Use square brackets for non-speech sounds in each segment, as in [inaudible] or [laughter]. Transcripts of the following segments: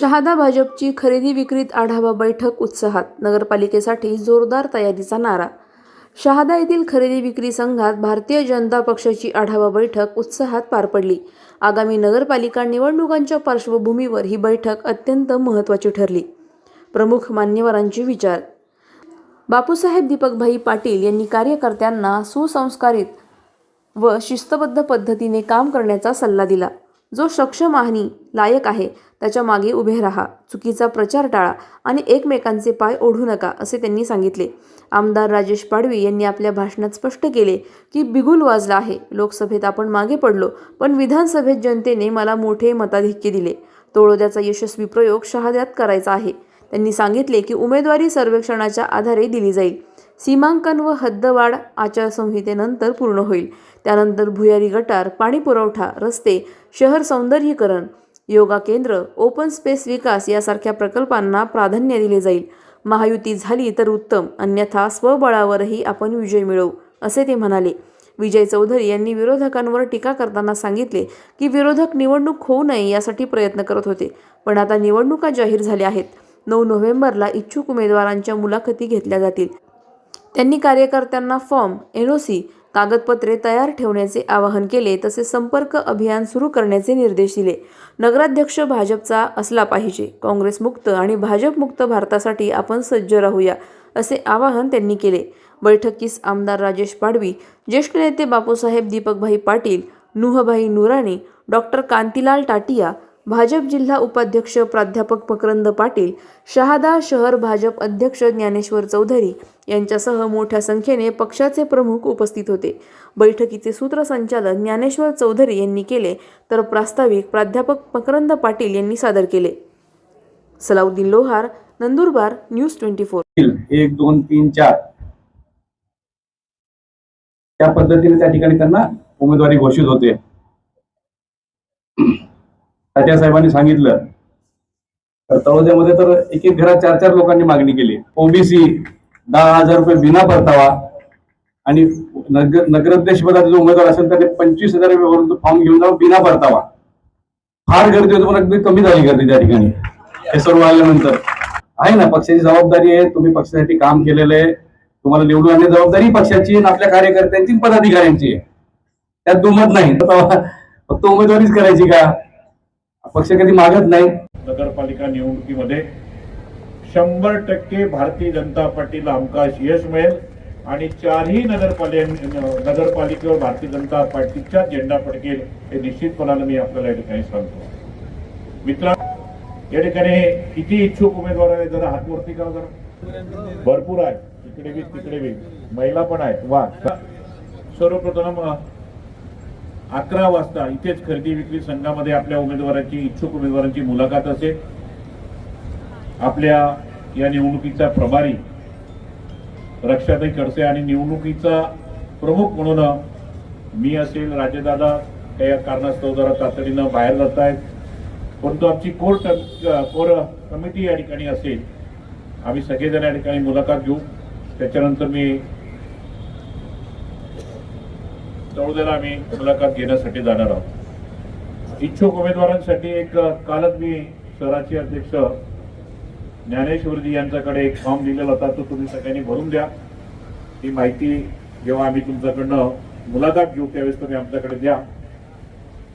शहादा भाजपची खरेदी विक्रीत आढावा बैठक उत्साहात. नगरपालिकेसाठी जोरदार तयारीचा नारा. शहादा येथील खरेदी विक्री संघात भारतीय जनता पक्षाची आढावा बैठक उत्साहात पार पडली. आगामी नगरपालिका निवडणुकांच्या पार्श्वभूमीवर ही बैठक अत्यंत महत्त्वाची ठरली. प्रमुख मान्यवरांचे विचार. बापूसाहेब दीपकभाई पाटील यांनी कार्यकर्त्यांना सुसंस्कारित व शिस्तबद्ध पद्धतीने काम करण्याचा सल्ला दिला. जो सक्षम आणि लायक आहे त्याच्यामागे उभे राहा. चुकीचा प्रचार टाळा आणि एकमेकांचे पाय ओढू नका असे त्यांनी सांगितले. आमदार राजेश पाडवी यांनी आपल्या भाषणात स्पष्ट केले की बिगुल वाजला आहे. लोकसभेत आपण मागे पडलो पण विधानसभेत जनतेने मला मोठे मताधिक्य दिले. तोळोद्याचा यशस्वी प्रयोग शहाद्यात करायचा आहे. त्यांनी सांगितले की उमेदवारी सर्वेक्षणाच्या आधारे दिली जाईल. सीमांकन व हद्दवाढ आचारसंहितेनंतर पूर्ण होईल. त्यानंतर भुयारी गटार पाणी पुरवठा रस्ते शहर सौंदर्यीकरण योगा केंद्र ओपन स्पेस विकास यासारख्या प्रकल्पांना प्राधान्य दिले जाईल. महायुती झाली तर उत्तम अन्यथा स्वबळावरही आपण विजय मिळवू असे ते म्हणाले. विजय चौधरी यांनी विरोधकांवर टीका करताना सांगितले की विरोधक निवडणूक होऊ नये यासाठी प्रयत्न करत होते पण आता निवडणुका जाहीर झाल्या आहेत. नऊ नोव्हेंबरला इच्छुक उमेदवारांच्या मुलाखती घेतल्या जातील. त्यांनी कार्यकर्त्यांना फॉर्म सी कागदपत्रे तयार ठेवण्याचे आवाहन केले तसे संपर्क अभियान सुरू करण्याचे निर्देश दिले. नगराध्यक्ष भाजपचा असला पाहिजे. काँग्रेसमुक्त आणि भाजपमुक्त भारतासाठी आपण सज्ज राहूया असे आवाहन त्यांनी केले. बैठकीस आमदार राजेश पाडवी ज्येष्ठ नेते बापूसाहेब दीपकभाई पाटील नुहभाई नुराणी डॉक्टर कांतीलाल टाटिया भाजप जिल्हा उपाध्यक्ष प्राध्यापक मकरंद पाटील शहादा शहर भाजप अध्यक्ष ज्ञानेश्वर चौधरी यांच्यासह मोठ्या संख्येने पक्षाचे प्रमुख उपस्थित होते. बैठकीचे सूत्रसंचालन ज्ञानेश्वर चौधरी यांनी केले तर प्रास्ताविक प्राध्यापक मकरंद पाटील यांनी सादर केले. Salauddin Lohar Nandurbar news twenty four. एक दोन तीन चार. त्या पद्धतीने त्या ठिकाणी त्यांना उमेदवारी घोषित होते. तात्या साहेबांनी सांगितलं. तर तळोद्यामध्ये तर एक एक घरात चार चार लोकांनी मागणी केली. ओबीसी दहा हजार रुपये बिना परतावा आणि नगर नगराध्यक्ष जो उमेदवार असेल त्याने पंचवीस हजार रुपये भरून फॉर्म घेऊन जावं बिना परतावा. फार गर्दी होती पण अगदी कमी झाली गर्दी त्या ठिकाणी. हे सर्व आल्यानंतर. आहे ना पक्षाची जबाबदारी आहे तुम्ही पक्षासाठी काम केलेलं आहे. तुम्हाला निवडून आणण्याची जबाबदारी पक्षाची आणि आपल्या कार्यकर्त्यांची पदाधिकाऱ्यांची आहे. त्यात दुमत नाही. [laughs] फक्त उमेदवारीच करायची का? पक्ष कधी मागत नाही. नगरपालिका निवडणुकीमध्ये शंभर टक्के भारतीय जनता पार्टीला हमखास यश मिळेल आणि चारही नगरपालिका नगरपालिकेवर भारतीय जनता पार्टीचा झेंडा फडकेल हे निश्चितपणानं मी आपल्याला या ठिकाणी सांगतो. मित्रा या ठिकाणी किती इच्छुक उमेदवार आहे जरा हातवरती करा जरा? भरपूर आहे इकडे बी तिकडे बी. महिला पण आहेत. वा. सर्वप्रथम अकरा वाजता इथेच खरेदी विक्री संघामध्ये आपल्या उमेदवारांची इच्छुक उमेदवारांची मुलाखत असेल आपल्या या निवडणुकीचा प्रभारी रक्षाताई खडसे आणि निवडणुकीचा प्रमुख म्हणून मी असेल राजेदादा काही कारणास्तव जरा तातडीनं बाहेर जात आहेत परंतु आमची कोर कोर कमिटी या ठिकाणी असेल. आम्ही सगळेजण या ठिकाणी मुलाखत घेऊ. त्याच्यानंतर मी तळोद्याला आम्ही मुलाखत घेण्यासाठी जाणार आहोत. इच्छुक उमेदवारांसाठी एक कालच मी शहराचे अध्यक्ष ज्ञानेश्वरजी यांच्याकडे एक फॉर्म दिलेला होता तो तुम्ही सगळ्यांनी भरून द्या. ही माहिती जेव्हा आम्ही तुमच्याकडनं मुलाखत घेऊ त्यावेळेस तुम्ही आमच्याकडे द्या.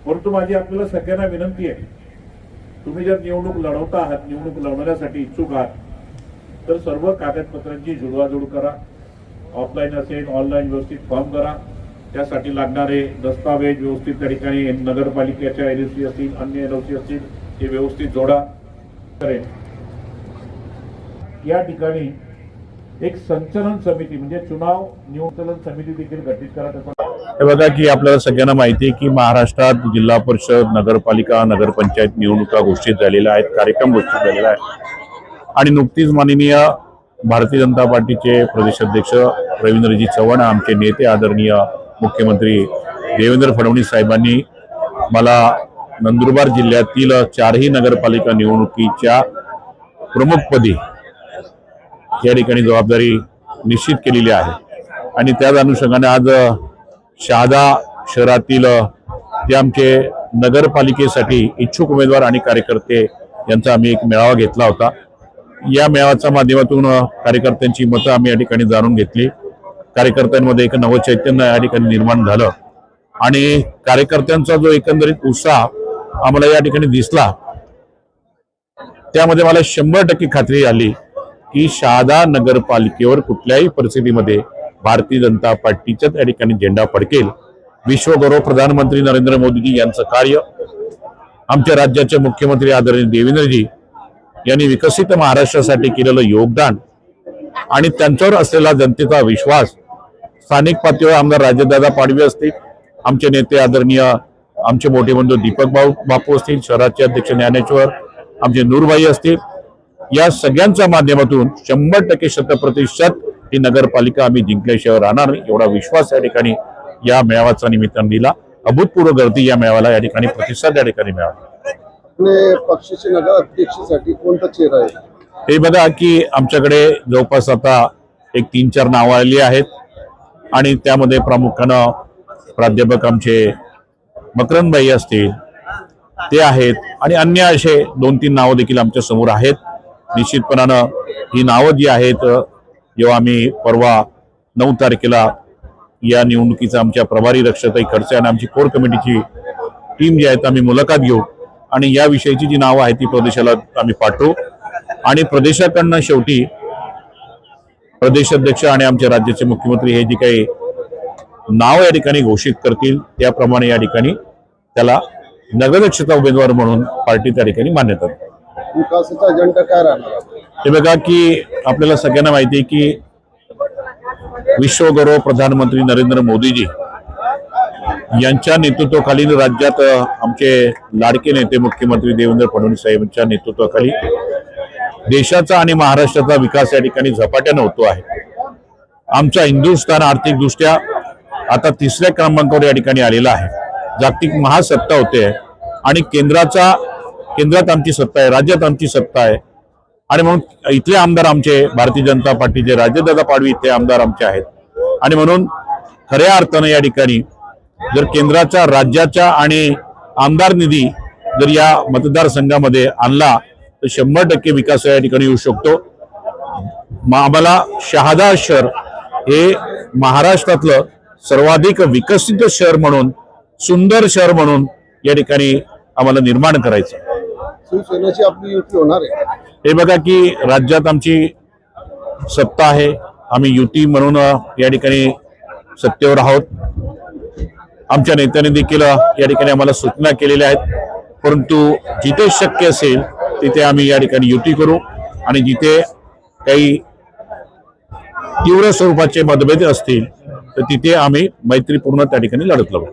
परंतु माझी आपल्याला सगळ्यांना विनंती आहे तुम्ही जर निवडणूक लढवता आहात निवडणूक लढवण्यासाठी इच्छुक आहात तर सर्व कागदपत्रांची जुळवाजुळ करा. ऑफलाईन असेल ऑनलाईन व्यवस्थित फॉर्म करा त्यासाठी लागणारे दस्तावेज व्यवस्थित त्या ठिकाणी नगरपालिकेच्या एलओसी असतील अन्य एलओसी असतील ते व्यवस्थित जोडा. करेल या ठिकाणी एक संचलन समिती म्हणजे चुनाव नियोजन समिती देखील गठीत करा हे बघा की आपल्याला सगळ्यांना माहिती आहे की महाराष्ट्रात जिल्हा परिषद नगरपालिका नगरपंचायत निवडणुका घोषित झालेल्या आहेत कार्यक्रम घोषित झालेला आहे. आणि नुकतीच माननीय भारतीय जनता पार्टीचे प्रदेशाध्यक्ष रवींद्रजी चव्हाण आमचे नेते आदरणीय मुख्यमंत्री देवेंद्र फडणवीस साहेबांनी मला नंदुरबार जिल्ह्यातील चारही नगरपालिका निवडणुकीच्या प्रमुखपदी या ठिकाणी जबाबदारी निश्चित केलेली आहे. आणि त्याच अनुषंगाने आज शहादा शहरातील जे आमचे नगरपालिकेसाठी इच्छुक उमेदवार आणि कार्यकर्ते यांचा आम्ही एक मेळावा घेतला होता. या मेळाव्याच्या माध्यमातून कार्यकर्त्यांची मतं आम्ही या ठिकाणी जाणून घेतली. कार्यकर्त्यांमध्ये एक नवं चैतन्य या ठिकाणी निर्माण झालं. आणि कार्यकर्त्यांचा जो एकंदरीत उत्साह आम्हाला या ठिकाणी दिसला त्यामध्ये मला शंभर टक्के खात्री आली की शहादा नगरपालिकेवर कुठल्याही परिस्थितीमध्ये भारतीय जनता पार्टीच्याच या ठिकाणी झेंडा फडकेल. विश्वगौरव प्रधानमंत्री नरेंद्र मोदीजी यांचं कार्य आमच्या राज्याचे मुख्यमंत्री आदरणीय देवेंद्रजी यांनी विकसित महाराष्ट्रासाठी केलेलं योगदान आणि त्यांच्यावर असलेला जनतेचा विश्वास स्थानिक पातळीवर आमदार राजदादा पाडवी असतील आमचे नेते आदरणीय आमचे मोठे बंधू दीपक भाऊ बापू असतील शहराचे अध्यक्ष ज्ञानेश्वर आमचे नूरबाई असतील या सगळ्यांच्या माध्यमातून शंभर टक्के शतप्रतिशत ही नगरपालिका आम्ही जिंकल्याशिवाय राहणार नाही. एवढा विश्वास या ठिकाणी या मेळाव्याचा निमित्तानं दिला. अभूतपूर्व गर्दी या मेळाव्याला या ठिकाणी प्रतिसाद या ठिकाणी मिळाला. आपले पक्षाचे नगर अध्यक्षासाठी कोणता चेहरा आहे? हे बघा की आमच्याकडे जवळपास आता एक तीन चार नावं आलेली आहेत. आणि त्यामध्ये प्रामुख्यानं प्राध्यापक आमचे मकरंदबाई असतील ते आहेत आणि अन्य असे दोन तीन नावं देखील आमच्यासमोर आहेत. निश्चितपणानं ही नावं जी आहेत जेव्हा आम्ही परवा नऊ तारखेला या निवडणुकीचा आमच्या प्रभारी रक्षताई खडसे आणि आमची कोर कमिटीची टीम जी आहेत आम्ही मुलाखत घेऊ आणि या विषयीची जी नावं आहेत ती प्रदेशाला आम्ही पाठवू. आणि प्रदेशाकडनं शेवटी प्रदेशाध्यक्ष आणि आमच्या राज्याचे मुख्यमंत्री हे जे काही नाव या ठिकाणी घोषित करतील त्याप्रमाणे या ठिकाणी त्याला नगरदक्षता उमेदवार म्हणून पार्टी त्या ठिकाणी मान्यता. विकासाचा अजेंडा काय राहणार हे बघा की आपल्याला सगळ्यांना माहिती आहे की विश्वगौरव प्रधानमंत्री नरेंद्र मोदीजी यांच्या नेतृत्वाखालील राज्यात आमचे लाडके नेते मुख्यमंत्री देवेंद्र फडणवीस साहेबांच्या नेतृत्वाखाली देशाचा आणि महाराष्ट्राचा विकास या ठिकाणी झपाट्यानं होतो आहे. आमचा हिंदुस्थान आर्थिकदृष्ट्या आता तिसऱ्या क्रमांकावर या ठिकाणी आलेला आहे. जागतिक महासत्ता होते आणि केंद्राचा केंद्रात आमची सत्ता आहे राज्यात आमची सत्ता आहे. आणि म्हणून इथले आमदार आमचे भारतीय जनता पार्टीचे राजदादा पाडवी इथले आमदार आमचे आहेत. आणि म्हणून खऱ्या अर्थानं या ठिकाणी जर केंद्राच्या राज्याच्या आणि आमदार निधी जर या मतदारसंघामध्ये आणला तर शंभर टक्के विकास या ठिकाणी येऊ शकतो. आम्हाला शहादा शहर हे महाराष्ट्रातलं सर्वाधिक विकसित शहर म्हणून सुंदर शहर म्हणून या ठिकाणी आम्हाला निर्माण करायचं. शिवसेनेची आपली युती होणार आहे. हे बघा की राज्यात आमची सत्ता आहे. आम्ही युती म्हणून या ठिकाणी सत्तेवर आहोत. आमच्या नेत्यांनी देखील या ठिकाणी आम्हाला सूचना केलेल्या आहेत. परंतु जिथे शक्य असेल तिथे आम्ही या ठिकाणी युती करू आणि जिथे काही तीव्र स्वरूपाचे मतभेद असतील तर तिथे आम्ही मैत्रीपूर्ण त्या ठिकाणी लढत लावू.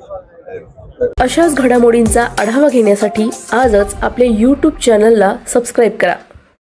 अशाच घडामोडींचा आढावा घेण्यासाठी आजच आपल्या यूट्यूब चॅनलला सबस्क्राईब करा.